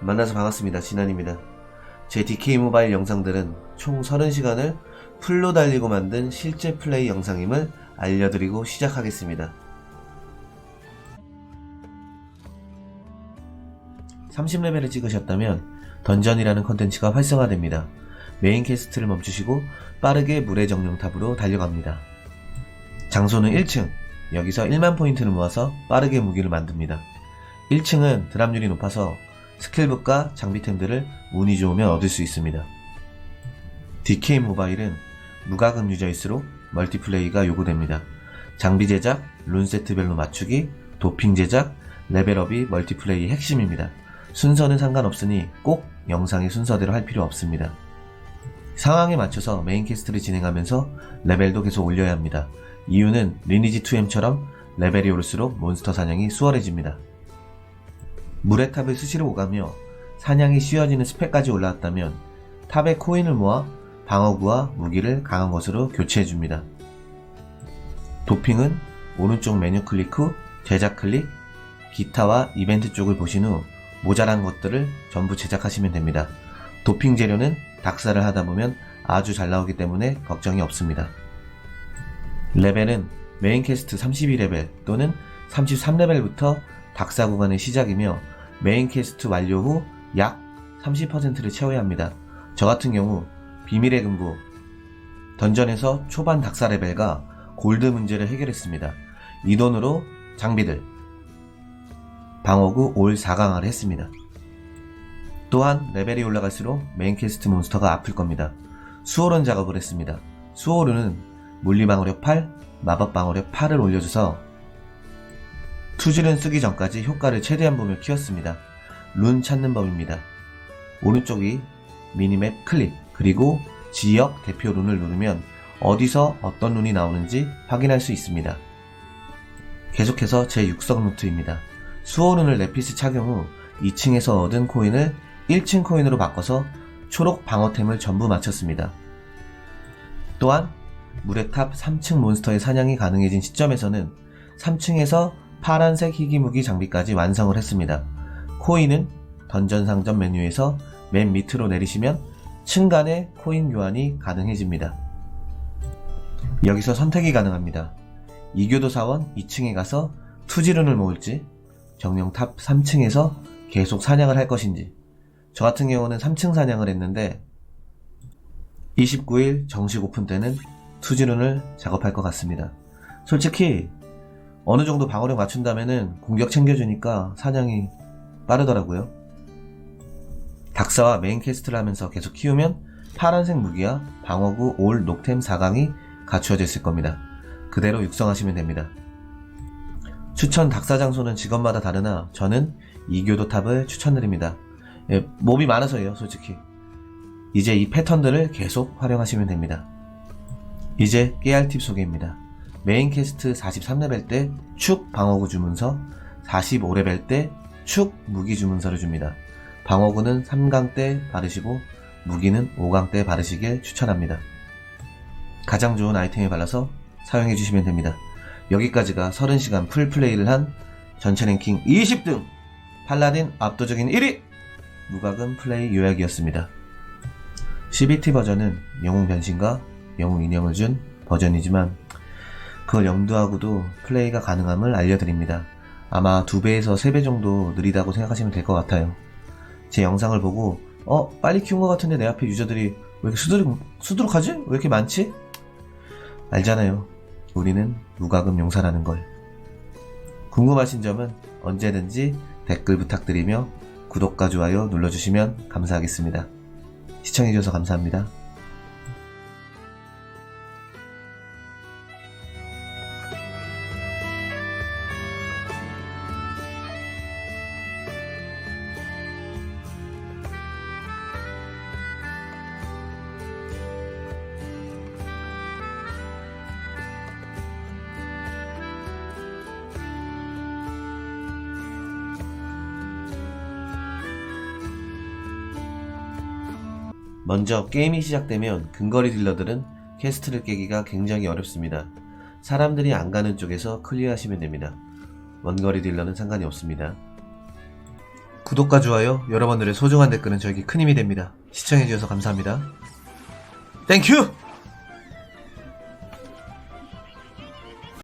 만나서 반갑습니다. 진한입니다. 제 DK 모바일 영상들은 총 30시간을 풀로 달리고 만든 실제 플레이 영상임을 알려드리고 시작하겠습니다. 30레벨을 찍으셨다면 던전이라는 컨텐츠가 활성화됩니다. 메인 캐스트를 멈추시고 빠르게 물의 정령탑으로 달려갑니다. 장소는 1층. 여기서 1만 포인트를 모아서 빠르게 무기를 만듭니다. 1층은 드랍률이 높아서 스킬북과 장비템들을 운이 좋으면 얻을 수 있습니다. DK 모바일은 무과금 유저일수록 멀티플레이가 요구됩니다. 장비 제작, 룬 세트별로 맞추기, 도핑 제작, 레벨업이 멀티플레이의 핵심입니다. 순서는 상관없으니 꼭 영상의 순서대로 할 필요 없습니다. 상황에 맞춰서 메인 캐스트를 진행하면서 레벨도 계속 올려야 합니다. 이유는 리니지 2M처럼 레벨이 오를수록 몬스터 사냥이 수월해집니다. 물의 탑을 수시로 오가며 사냥이 쉬워지는 스펙까지 올라왔다면 탑에 코인을 모아 방어구와 무기를 강한 것으로 교체해줍니다. 도핑은 오른쪽 메뉴 클릭 후 제작 클릭, 기타와 이벤트 쪽을 보신 후 모자란 것들을 전부 제작하시면 됩니다. 도핑 재료는 닥사를 하다 보면 아주 잘 나오기 때문에 걱정이 없습니다. 레벨은 메인 캐스트 32레벨 또는 33레벨부터 닥사 구간의 시작이며 메인 캐스트 완료 후 약 30%를 채워야 합니다. 저 같은 경우 비밀의 금고 던전에서 초반 닥사 레벨과 골드 문제를 해결했습니다. 이 돈으로 장비들 방어구 올 4강화를 했습니다. 또한 레벨이 올라갈수록 메인 캐스트 몬스터가 아플 겁니다. 수호론 작업을 했습니다. 수호론은 물리방어력 8, 마법방어력 8을 올려줘서 투질은 쓰기 전까지 효과를 최대한 보며 키웠습니다. 룬 찾는 법입니다. 오른쪽이 미니맵 클릭 그리고 지역 대표 룬을 누르면 어디서 어떤 룬이 나오는지 확인할 수 있습니다. 계속해서 제 육성 노트입니다. 수호룬을 레피스 착용 후 2층에서 얻은 코인을 1층 코인으로 바꿔서 초록 방어템을 전부 마쳤습니다. 또한 물의 탑 3층 몬스터의 사냥이 가능해진 시점에서는 3층에서 파란색 희귀무기 장비까지 완성을 했습니다. 코인은 던전 상점 메뉴에서 맨 밑으로 내리시면 층간의 코인 교환이 가능해집니다. 여기서 선택이 가능합니다. 이교도 사원 2층에 가서 투지룬을 모을지 정령탑 3층에서 계속 사냥을 할 것인지 저 같은 경우는 3층 사냥을 했는데 29일 정식 오픈 때는 투지룬을 작업할 것 같습니다. 솔직히 어느 정도 방어력 맞춘다면은 공격 챙겨주니까 사냥이 빠르더라고요. 닥사와 메인 캐스트를 하면서 계속 키우면 파란색 무기와 방어구 올 녹템 4강이 갖추어져 있을 겁니다. 그대로 육성하시면 됩니다. 추천 닥사 장소는 직업마다 다르나 저는 이교도 탑을 추천드립니다. 예, 몹이 많아서예요, 솔직히. 이제 이 패턴들을 계속 활용하시면 됩니다. 이제 깨알 팁 소개입니다. 메인 캐스트 43레벨 때 축 방어구 주문서, 45레벨 때 축 무기 주문서를 줍니다. 방어구는 3강 때 바르시고 무기는 5강 때 바르시길 추천합니다. 가장 좋은 아이템에 발라서 사용해 주시면 됩니다. 여기까지가 30시간 풀플레이를 한 전체 랭킹 20등 팔라딘 압도적인 1위 무과금 플레이 요약이었습니다. CBT 버전은 영웅 변신과 영웅 인형을 준 버전이지만 그걸 염두하고도 플레이가 가능함을 알려드립니다. 아마 2배에서 3배 정도 느리다고 생각하시면 될 것 같아요. 제 영상을 보고 어 빨리 키운 것 같은데 내 앞에 유저들이 왜 이렇게 수두룩, 수두룩하지? 왜 이렇게 많지? 알잖아요. 우리는 무과금 용사라는 걸. 궁금하신 점은 언제든지 댓글 부탁드리며 구독과 좋아요 눌러주시면 감사하겠습니다. 시청해주셔서 감사합니다. 먼저 게임이 시작되면 근거리 딜러들은 캐스트를 깨기가 굉장히 어렵습니다. 사람들이 안 가는 쪽에서 클리어하시면 됩니다. 원거리 딜러는 상관이 없습니다. 구독과 좋아요, 여러분들의 소중한 댓글은 저에게 큰 힘이 됩니다. 시청해주셔서 감사합니다. 땡큐!